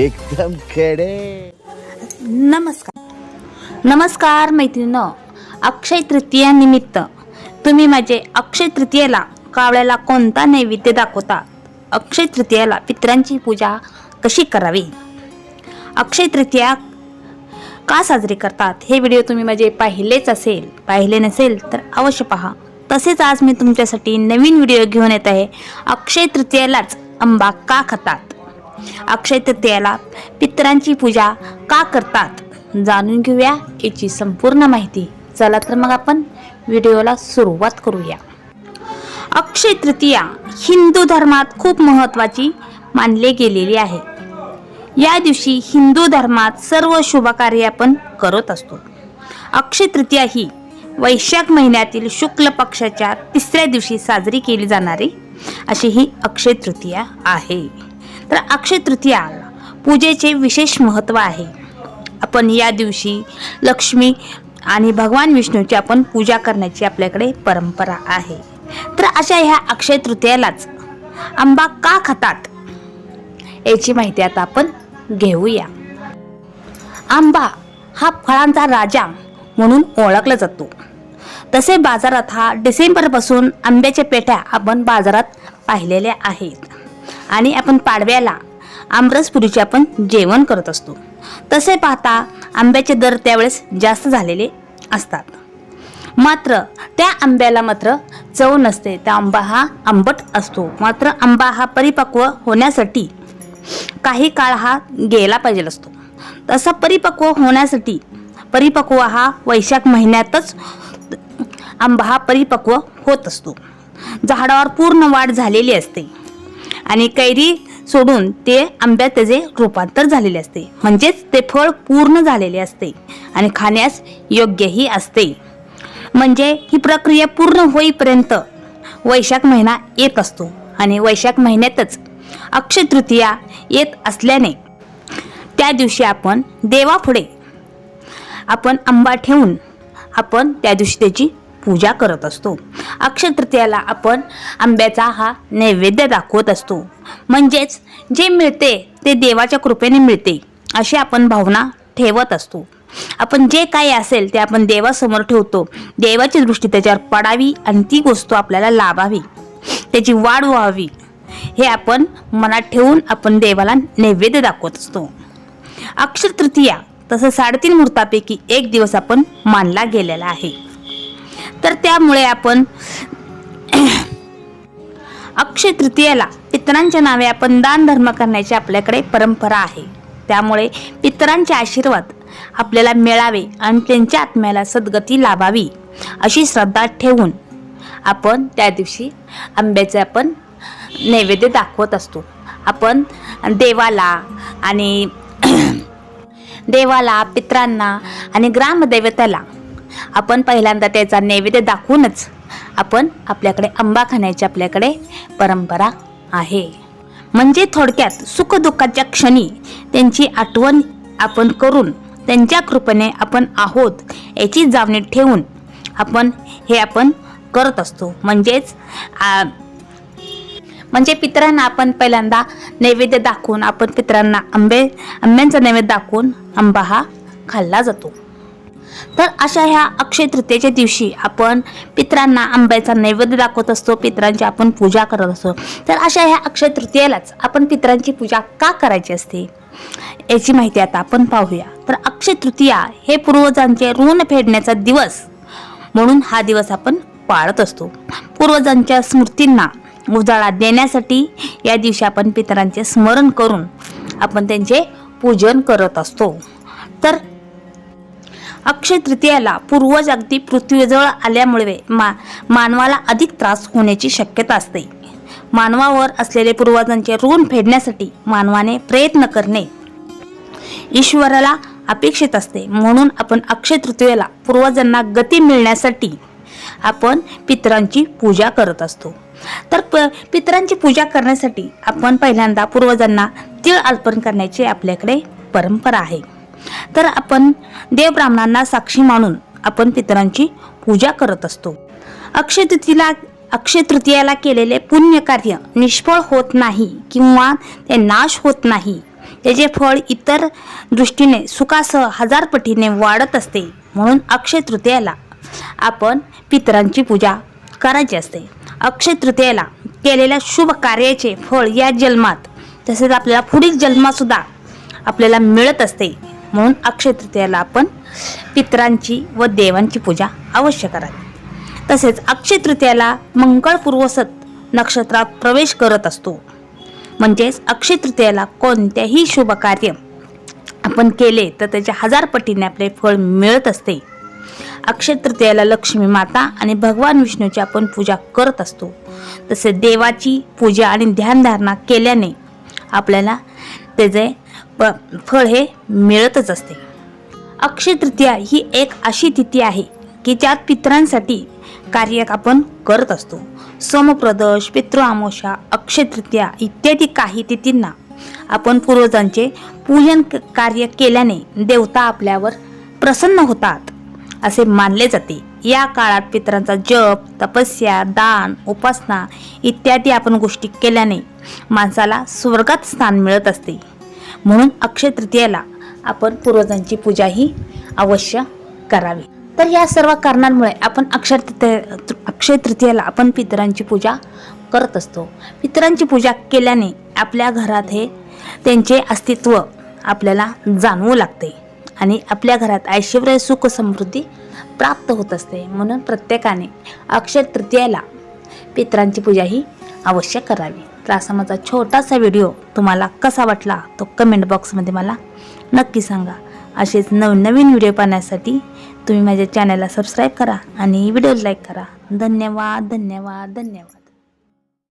एकदम खेडे. नमस्कार. नमस्कार मैत्रिणी अक्षय तृतीयानिमित्त तुम्ही माझे अक्षय तृतीयेला कावळ्याला कोणता नैवेद्य दाखवता? अक्षय तृतीयाला पितरांची पूजा कशी करावी? अक्षय तृतीया का साजरी करतात? हे व्हिडिओ तुम्ही माझे पाहिलेच असेल पाहिले नसेल तर अवश्य पहा. तसेच आज मी तुमच्यासाठी नवीन व्हिडिओ घेऊन येत आहे. अक्षय तृतीयालाच आंबा का खातात? अक्षय तृतीयाला पितरांची पूजा का करतात जाणून घेऊया याची संपूर्ण माहिती. चला तर मग आपण व्हिडिओला सुरुवात करूया. अक्षय तृतीया हिंदू धर्मात खूप महत्त्वाची मानली गेलेली आहे. या दिवशी हिंदू धर्मात सर्व शुभ कार्य आपण करत असतो. अक्षय तृतीया ही वैशाख महिन्यातील शुक्ल पक्षाच्या तिसऱ्या दिवशी साजरी केली जाणारी अशी ही अक्षय तृतीया आहे. तर अक्षय तृतीया पूजेचे विशेष महत्त्व आहे. आपण या दिवशी लक्ष्मी आणि भगवान विष्णूची आपण पूजा करण्याची आपल्याकडे परंपरा आहे. तर अशा ह्या अक्षय तृतीयालाच आंबा का खातात याची माहिती आता आपण घेऊया. आंबा हा फळांचा राजा म्हणून ओळखला जातो. तसे बाजारात हा डिसेंबरपासून आंब्याच्या पेट्या आपण बाजारात पाहिलेल्या आहेत. आणि आपण पाडव्याला आमरसपुरीचे आपण जेवण करत असतो. तसे पाहता आंब्याचे दर त्यावेळेस जास्त झालेले असतात. मात्र त्या आंब्याला मात्र चव नसते. त्या आंबा हा आंबट असतो. मात्र आंबा हा परिपक्व होण्यासाठी काही काळ हा गेला पाहिजे असतो. तसा परिपक्व होण्यासाठी परिपक्व हा वैशाख महिन्यातच आंबा हा परिपक्व होत असतो. झाडावर पूर्ण वाढ झालेली असते. आणि कैरी सोडून ते आंब्यात त्याचे रूपांतर झालेले असते. म्हणजेच ते फळ पूर्ण झालेले असते आणि खाण्यास योग्यही असते. म्हणजे ही प्रक्रिया पूर्ण होईपर्यंत वैशाख महिना येत असतो आणि वैशाख महिन्यातच अक्षय तृतीया येत असल्याने त्या दिवशी आपण देवापुढे आपण आंबा ठेवून आपण त्या दिवशी त्याची पूजा करत असतो. अक्षय तृतीयाला आपण आंब्याचा हा नैवेद्य दाखवत असतो. म्हणजेच जे मिळते ते देवाच्या कृपेने मिळते अशी आपण भावना ठेवत असतो. आपण जे काही असेल ते आपण देवासमोर ठेवतो. देवाची दृष्टी त्याच्यावर पडावी आणि ती गोष्ट आपल्याला लाभावी. त्याची वाढ व्हावी हे आपण मनात ठेवून आपण देवाला नैवेद्य दाखवत असतो. अक्षर तृतीया तसं साडेतीन मुहूर्तापैकी एक दिवस आपण मानला गेलेला आहे. तर त्यामुळे आपण अक्षय तृतीयेला पितरांच्या नावे आपण दान धर्म करण्याची आपल्याकडे परंपरा आहे. त्यामुळे पितरांचे आशीर्वाद आपल्याला मिळावे आणि त्यांच्या आत्म्याला सद्गती लाभावी अशी श्रद्धा ठेवून आपण त्या दिवशी आंब्याचे आपण नैवेद्य दाखवत असतो. आपण देवाला आणि देवाला पित्रांना आणि ग्रामदैवताला आपण पहिल्यांदा त्याचा नैवेद्य दाखवूनच आपण आपल्याकडे आंबा खाण्याची आपल्याकडे परंपरा आहे. म्हणजे थोडक्यात सुखदुःखाच्या क्षणी त्यांची आठवण आपण करून त्यांच्या कृपेने आपण आहोत याची जाणीव ठेवून आपण हे आपण करत असतो. म्हणजेच म्हणजे पितरांना आपण पहिल्यांदा नैवेद्य दाखवून आपण पितरांना आंबे आंब्यांचा नैवेद्य दाखवून आंबा हा खाल्ला जातो. तर अशा ह्या अक्षय तृतीयेच्या दिवशी आपण पितरांना आंब्याचा नैवेद्य दाखवत असतो पितरांची आपण पूजा करत असतो. तर अशा ह्या अक्षय तृतीयेलाच आपण पितरांची पूजा का करायची असते? याची माहिती आता आपण पाहूया. तर अक्षय तृतीया हे पूर्वजांचे ऋण फेडण्याचा दिवस म्हणून हा दिवस आपण पाळत असतो. पूर्वजांच्या स्मृतींना उजाळा देण्यासाठी या दिवशी आपण पितरांचे स्मरण करून आपण त्यांचे पूजन करत असतो. तर अक्षय तृतीयाला पूर्वज अगदी पृथ्वीजवळ आल्यामुळे मा मानवाला अधिक त्रास होण्याची शक्यता असते. मानवावर असलेले पूर्वजांचे ऋण फेडण्यासाठी मानवाने प्रयत्न करणे ईश्वराला अपेक्षित असते. म्हणून आपण अक्षय तृतीयेला पूर्वजांना गती मिळण्यासाठी आपण पितरांची पूजा करत असतो. तर प पितरांची पूजा करण्यासाठी आपण पहिल्यांदा पूर्वजांना तीळ अर्पण करण्याची आपल्याकडे परंपरा आहे. तर आपण देव ब्राह्मणांना साक्षी मानून आपण पितरांची पूजा करत असतो. अक्षय तृतीला अक्षय तृतीयाला केलेले पुण्यकार्य निष्फळ होत नाही किंवा ते नाश होत नाही. त्याचे फळ इतर दृष्टीने सुखासह हजार पटीने वाढत असते म्हणून अक्षय तृतीयाला आपण पितरांची पूजा करायची असते. अक्षय तृतीयाला केलेल्या शुभ कार्याचे फळ या जन्मात तसेच आपल्याला पुढील जन्मातसुद्धा आपल्याला मिळत असते. म्हणून अक्षय तृतीयाला आपण पितरांची व देवांची पूजा अवश्य करावी. तसेच अक्षय तृतीयाला मंगळपूर्वसत नक्षत्रात प्रवेश करत असतो. म्हणजेच अक्षय तृतीयाला कोणत्याही शुभ कार्य आपण केले तर त्याच्या हजार पटीने आपले फळ मिळत असते. अक्षय तृतीयाला लक्ष्मी माता आणि भगवान विष्णूची आपण पूजा करत असतो. तसे देवाची पूजा आणि ध्यानधारणा केल्याने आपल्याला त्याचे प फळ हे मिळतच असते. अक्षय तृतीया ही एक अशी तिथी आहे की ज्यात पितरांसाठी कार्य आपण करत असतो. सोमप्रदोष पितृआमोषा अक्षय तृतीया इत्यादी काही तिथींना आपण पूर्वजांचे पूजन कार्य केल्याने देवता आपल्यावर प्रसन्न होतात असे मानले जाते. या काळात पितरांचा जप तपस्या दान उपासना इत्यादी आपण गोष्टी केल्याने माणसाला स्वर्गात स्थान मिळत असते. म्हणून अक्षय तृतीयेला आपण पूर्वजांची पूजा ही अवश्य करावी. तर या सर्व कारणांमुळे आपण अक्षर तृतीय अक्षय तृतीयेला आपण पितरांची पूजा करत असतो. पितरांची पूजा केल्याने आपल्या घरात हे त्यांचे अस्तित्व आपल्याला जाणवू लागते आणि आपल्या घरात ऐश्वर्य सुख समृद्धी प्राप्त होत असते. म्हणून प्रत्येकाने अक्षय तृतीयेला पितरांची पूजा ही अवश्य करावी. तर असा माझा छोटासा व्हिडिओ तुम्हाला कसा वाटला तो कमेंट बॉक्समध्ये मला नक्की सांगा. असेच नवनवीन व्हिडिओ पाहण्यासाठी तुम्ही माझ्या चॅनलला सबस्क्राईब करा आणि व्हिडिओ लाईक करा. धन्यवाद धन्यवाद धन्यवाद.